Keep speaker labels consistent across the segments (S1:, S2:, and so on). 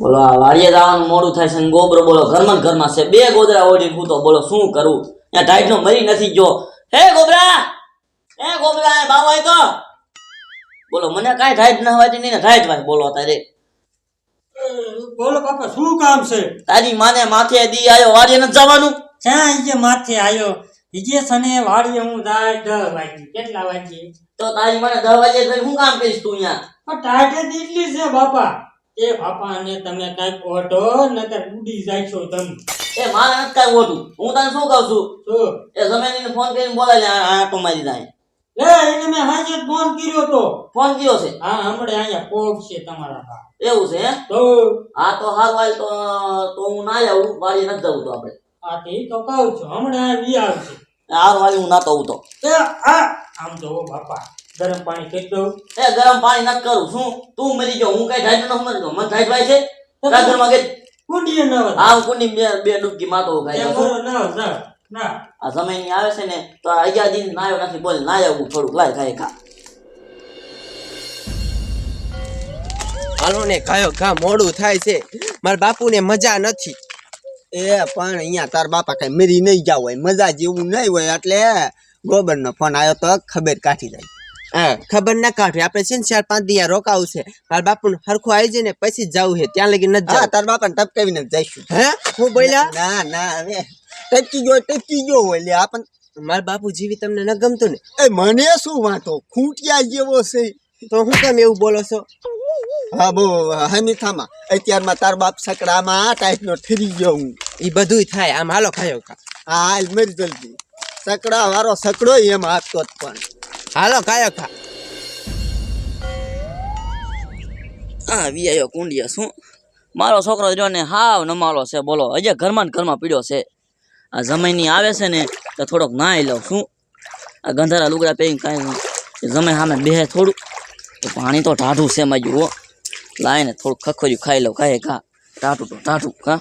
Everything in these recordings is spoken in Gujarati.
S1: બોલો આ વાડીએ જવાનું મોડું થાય છે ગોબરો બોલો ઘરમાં ઘરમાં છે. બે ગોદરા ઓઢી હું તો બોલો શું કરું? ત્યાં ટાઈટ નો મરી નથી ગયો. હે ગોબરા! હે ગોબરા એ બાબા એ તો બોલો મને કાંઈ ટાઈટ ના હોય નહીં ટાઈટ ભાઈ બોલો તારે.
S2: બોલો બાપા શું કામ છે?
S1: તારી માને માથે દી આયો વાડીએ નથી જવાનું?
S2: ક્યાં ઈજે માથે આવ્યો ઈજે સને વાડીએ હું જાય દસ વાગી કેટલા વાગી
S1: તો તારી મને દસ વાગે શું કામ કરીશ તું અહીંયા?
S2: પણ ટાઢે દીટલી છે બાપા. એ બાપા ને તમે કંઈક ઓઢો નતર ઉડી જાય છો તમે.
S1: એ મારે નથી કાંઈ ઓઢું હું તને શું કહું છું?
S2: શું?
S1: એ જમેનીને ફોન કરીને બોલાય લે આ તો મારી જાય.
S2: લે એને મેં હાજે ફોન કર્યો તો.
S1: ફોન કયો છે?
S2: હા હમણે અહીંયા કોક છે તમારા બા
S1: એવું છે
S2: તો?
S1: હા તો હાલ વાલ તો તો હું ના આવું વાડી નથી જવું તો આપણે.
S2: આ તે તો કહું છું હમણે આ વી આવશે
S1: હાલ વાળી હું ના તો તો.
S2: આ આમ જો બાપા. ગરમ પાણી કરી દઉં
S1: એ ગરમ પાણી નથી કરું. શું? તું મરી જાઉં હું કઈ ઢાઈટ ન મરી જાઉં મને ઢાઈટ વાય છે? તારા ઘરમાં કે
S2: કુંડી ન.
S1: હા કુંડી બે બે ડૂબકી માતો
S2: ગાય ના ના ના
S1: આ સમયની આવે છે ને તો આ અગિયાર દિન નાયો નથી બોલ ના આવું થોડુંક લાય ખાય ખા.
S3: હાલો ને કયો કા મોડું થાય છે. મારા બાપુને મજા નથી.
S4: એ પણ અહીંયા તાર બાપા કઈ મરી નહીં જાવ હોય. મજા જેવું નહીં હોય એટલે ગોબર નો ફોન આવ્યો તો ખબર કાઢી જાય
S3: ખબર ના કાઢવી આપણે છે ને ચાર પાંચ દિયા રોકાવું છે. મારા બાપુ હરખું આવી જાય ને પછી જ જવું છે. ત્યાં લગી નથી જવું.
S4: તાર બાપા ને ટપકાવીને જઈશું.
S3: હે? હું બોલ્યા?
S4: ના ના હવે ટપકી ગયો ટપકી ગયો હોય લે આપણ
S3: મારા બાપુ જીવી તમને ન ગમતું ને?
S4: એ મને શું વાંધો? ખૂંટિયા જેવો છે.
S3: તો હું કેમ એવું બોલો છો?
S4: હા બો હમીથામાં અત્યારમાં તાર બાપ સકડામાં ટાઈપ નો ઠરી ગયો હું.
S3: એ બધુંય થાય. આમ હાલો ખાયો
S4: હા હાલ મરી જલ્દી સકડા વાળો સકડો એમ આપતો જ પણ.
S3: હાલો, કાયો ખા.
S1: હા વિયાયો કુંડિયા શું? મારો છોકરો જો ને હાવ નમાલો છે, બોલો. હજી ઘરમાં ઘરમાં પીડ્યો છે. આ જમાઈની આવે છે ને, તો થોડોક નાઈ લઉં શું આ ગંધારા લુગડા પહેરીને કાંઈ જમાઈ સામે બેહે થોડું. તો પાણી તો ટાઢું છે માં જુઓ લાઈને થોડું ખખોર્યું ખાઈ લઉં. કાંઈ ખા? ટાટું તો ટાઢું કા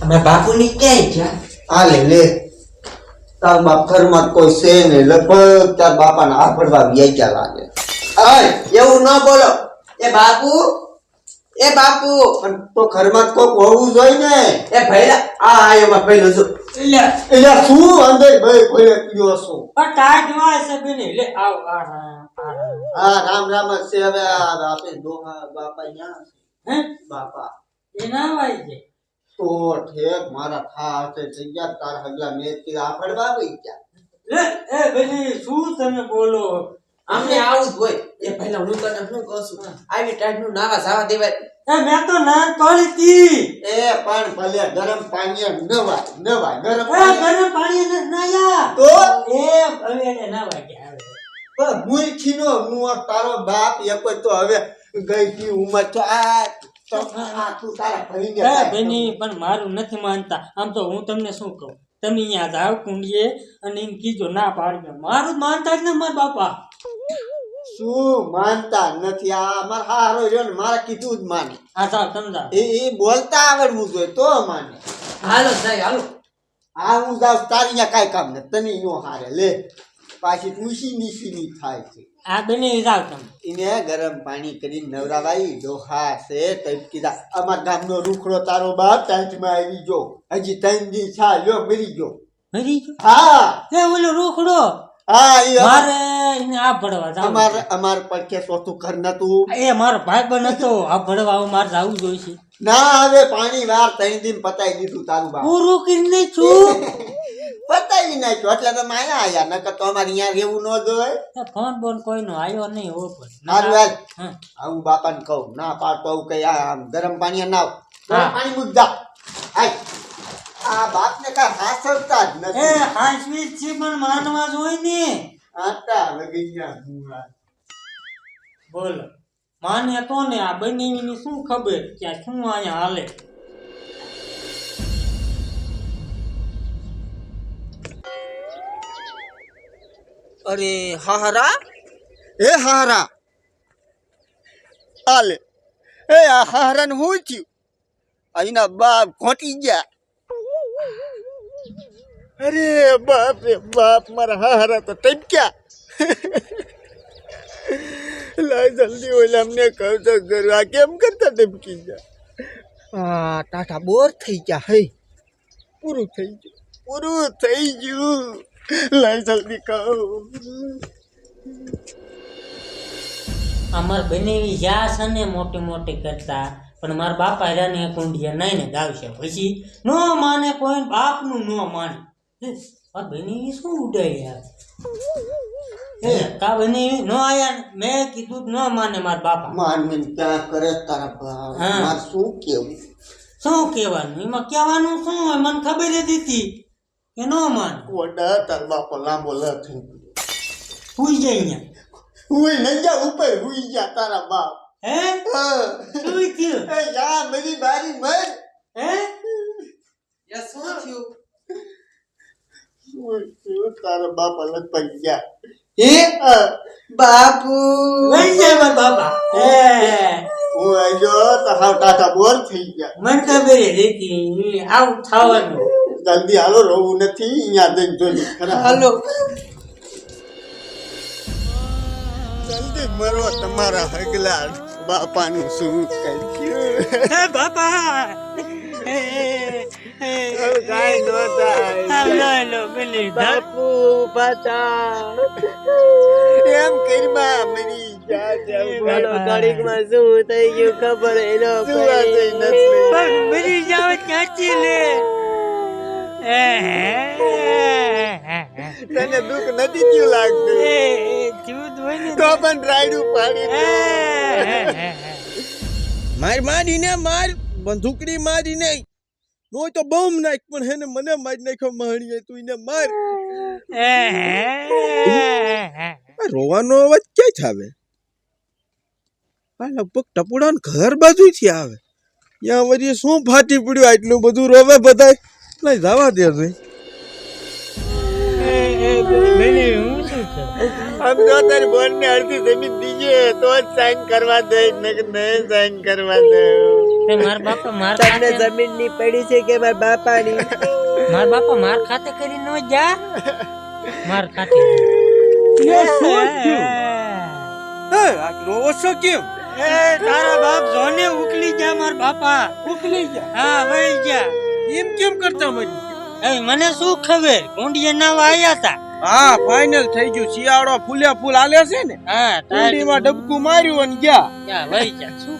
S3: મારા બાપુની ક્યાંય ગયા
S4: આ લે તાર બાપ ઘરમાં જ કોઈ છે ને લગભગ તાર બાપાને આ પડવા વ્યાજ્યા લાગે.
S3: અય એવું ન બોલો. એ બાપુ? એ બાપુ.
S4: પણ તો ઘરમાં જ કોક હોવું જોઈએ ને.
S3: એ ભૈલા આ આયો માં પહેલો છું
S2: લે.
S4: એટલે શું અંદર ભાઈ કોઈ પીયો છું
S2: પણ ટાઢ વાય છે બેની. લે આવ આ
S4: હા રામ રામ જ છે. હવે આ આપે દોહા બાપા ન્યા
S2: હે?
S4: બાપા.
S2: એ ના વાય છે.
S4: તો ઠેક મારા થા થઈ તાર હગલા મેં તીરા આ પડવા વઈ ગયા.
S2: એ બેની શું તમે બોલો?
S3: અમને આવું જ હોય. એ પહેલા હું તને શું કહું છું? આવી ટાઈપનું નાવા જવા દેવાય.
S2: એ મેં તો ના પાડી તી.
S4: એ પણ ભલે ગરમ પાણી નવાય નવા ગરમ પાણી
S2: ગરમ પાણી ને નાયા
S4: તો?
S2: એ હવે એને ના વાગ્યા આવે.
S4: પણ મૂર્ખીનો હું તારો બાપ એક કોઈ તો હવે ગઈ કી ઉંમર આ તો આ તું તારા ભરી ગયા
S2: બેની પણ મારું નથી માનતા. આમ તો હું તમને શું કહું? તમે અહીંયા જાઓ કુંડીએ અને એમ કીધો ના પાડજો. મારું જ માનતા જ ને મારા બાપા.
S4: શું માનતા નથી? આ અમાર હારો રહ્યો ને મારે કીધું જ માને.
S2: હા જાઓ
S4: એ એ બોલતા આવડવું જોઈએ તો માને.
S3: હાલો સાહેબ હાલો.
S4: હા હું જાઉં તારી અહીંયા કાંઈ કામ નથી. તને યો હારે લે. પાછી નીચી ની થાય છે.
S2: આ બેની જાઓ તમે.
S4: એને ગરમ પાણી કરી નવરાવાઈ ડોહા છે તઈ કીધા. અમાર ગામનો રૂખડો તારો બાપ ટાંચમાં આવી ગયો. હજી ત્રણ દી થા લ્યો મરી ગયો.
S2: મરી ગયો?
S4: હા.
S2: એ ઓલો રૂખડો?
S4: હા એ
S2: મારે એને આ ભણવા જાવ
S4: અમાર અમાર પડખે ચોથું ઘર નતું.
S2: એ મારો ભાઈ બન હતો આ ભણવા મારે જવું જોઈએ
S4: ના હવે પાણી વાર ત્રણ દિન પતાઈ દીધું તારું બાપ.
S2: પૂરું કરીને છું.
S4: પતાવી નાખ્યો. એટલે તમે આયા આયા. નકર તો અમારે અહીંયા રહેવું ન જોઈએ
S2: એ ફોન બોન કોઈનો આવ્યો નહીં હો પણ.
S4: મારું હાલ.
S2: હા.
S4: આવું બાપાને કહું. ના પાડતો આવું કઈ આમ ગરમ પાણી નાવ પાણી મૂકજા આય આ બાપને કાંઈ હાસવતા જ
S2: એ
S4: નથી
S2: હાસવી છે પણ માનવા જોઈ ને
S4: આટા લગી ગયા ભૂંગળા.
S2: બોલો. માને તો ને આ બની શું ખબર કે શું અહીંયા હાલે.
S3: અરે હારા
S4: એ હારા આલે. એ આ હારાને હું થયું? અહીંના બાપ ખોટી ગયા. અરે બાપ રે બાપ મારા હારા તો ટપક્યા. લાય જલ્દી ઓલા અમને કહું તો કરવા કેમ કરતા ટપકી ગયા?
S3: આ ટાટા બોર થઈ ગયા હે.
S4: પૂરું થઈ ગયું. પૂરું થઈ ગયું. લાય જલ્દી કહું.
S2: અમાર બનેવી જા છે ને મોટી મોટી કરતા પણ મારા બાપા રાને કુંડિયા નહીં ને ગાવશે. પછી ન માને કોઈ બાપનું ન માને. માર બનેવી શું ઉડાય યાર? હે કા બની ન આયા? મેં કીધું ન માને મારા બાપા.
S4: માનવીને ક્યાં કરે તારા બાપ
S2: હા.
S4: માર શું કેવું?
S2: શું કહેવાનું? એમાં કહેવાનું શું હોય? મને ખબર જ હતી કે નો માને
S4: કોડા તાર બાપો લાંબો લ થઈ
S2: સુઈ જાય અહીંયા.
S4: હુઈ ન જા ઉપર હુઈ જા તારા બાપ.
S2: હે. શું થયું?
S4: એ જા મેરી બારી મર.
S2: હે?
S3: શું થયું?
S4: શું થયું? તારા બાપ પડી ગયા.
S3: હે. બાપુ.
S2: વહી જાય મારા બાપા. હે.
S4: હું આયો તો હાવ ટાટા બોર થઈ ગયા.
S2: મને ખબર હતી આવું થવાનું.
S4: જલ્દી હાલો રોવું નથી અહીંયા જઈને જોઈ ખરા?
S3: હાલો.
S4: જલ્દી મરો તમારા હગલા બાપાનું શું કર્યું
S2: હે બાપા!
S3: બાપુ પાછા.
S4: એમ કરીમાં મરી જા જા
S3: ઘડીકમાં શું થઈ ગયું ખબર
S4: એનો
S2: પણ મરી જાવ ક્યાંથી લે?
S4: તને દુઃખ નથી થયું લાગતું?
S2: એ જૂદ હોય ને
S4: તો પણ રાયડું પાડી.
S5: માર મારીને માર બંદૂકડી મારીને. નો તો બમ નાખ પણ હેને મને મારી નાખ્યો માણીએ તું એને માર. રોવાનો અવાજ ક્યાંથી આવે? આ લગભગ ટપુડા ઘર બાજુથી આવે. ત્યાં વળી શું ફાટી પડ્યું આટલું બધું રોવે બધાય? લઈ જવા દે ભાઈ
S2: હું શું કરું
S4: આમ જો તારી બોન ને અડધી જમીન દીજે તો જ સાઈન કરવા દે નકર નહીં સાઈન કરવા દે.
S2: મારા બાપા માર
S3: તમને
S2: ખાતે
S3: જમીનની પડી છે કે મારા બાપાની?
S2: મારા બાપા માર ખાતે કરી નો જા. માર ખાતે.
S5: શું થયું? હે, આ રોવો છો કેમ?
S2: એ તારા બાપ જોને ઉકલી જા મારા બાપા.
S5: ઉકલી ગયા?
S2: હા વહી જા
S5: એમ કેમ કરતા મરી
S2: એ મને શું ખબર? કુંડિયા નાવા આયા તા
S5: હા ફાઇનલ થઈ ગયું. શિયાળો ફૂલ્યા ફૂલ આલે છે ને?
S2: હા
S5: કુંડીમાં ડબકું માર્યું અને ગયા.
S2: ક્યાં વહી જા શું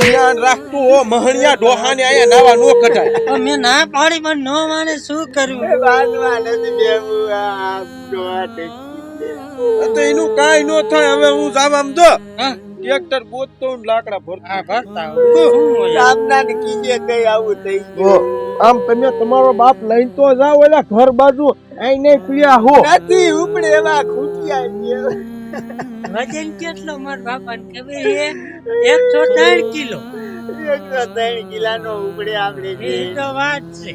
S5: ધ્યાન રાખતું હો મહણિયા ડોહાને આયા નાવા નો કઢાય.
S2: મેં ના પાડી પણ નો માને શું કર્યું
S4: બાદમાં નથી બેવું આ
S5: તો એનું કાઈ નો થાય હવે હું
S2: હા.
S5: ટ્રેક્ટર ગોતતો ને લાકડા ભરતા.
S2: ભરતા
S4: ને કીજે કઈ આવું થઈ ગયું.
S5: આમ તમે તમારો બાપ લઈને તો જાઓ એલા ઘર બાજુ આઈ નહીં ખુલ્યા હો.
S4: નથી ઉપડે એવા ખૂટ્યા છે.
S2: વજન કેટલો માર બાપા ને ખબર હે એકસો ત્રણ કિલો.
S4: એકસો ત્રણ કિલાનો ઉપડે આપણે
S2: એ તો વાત છે.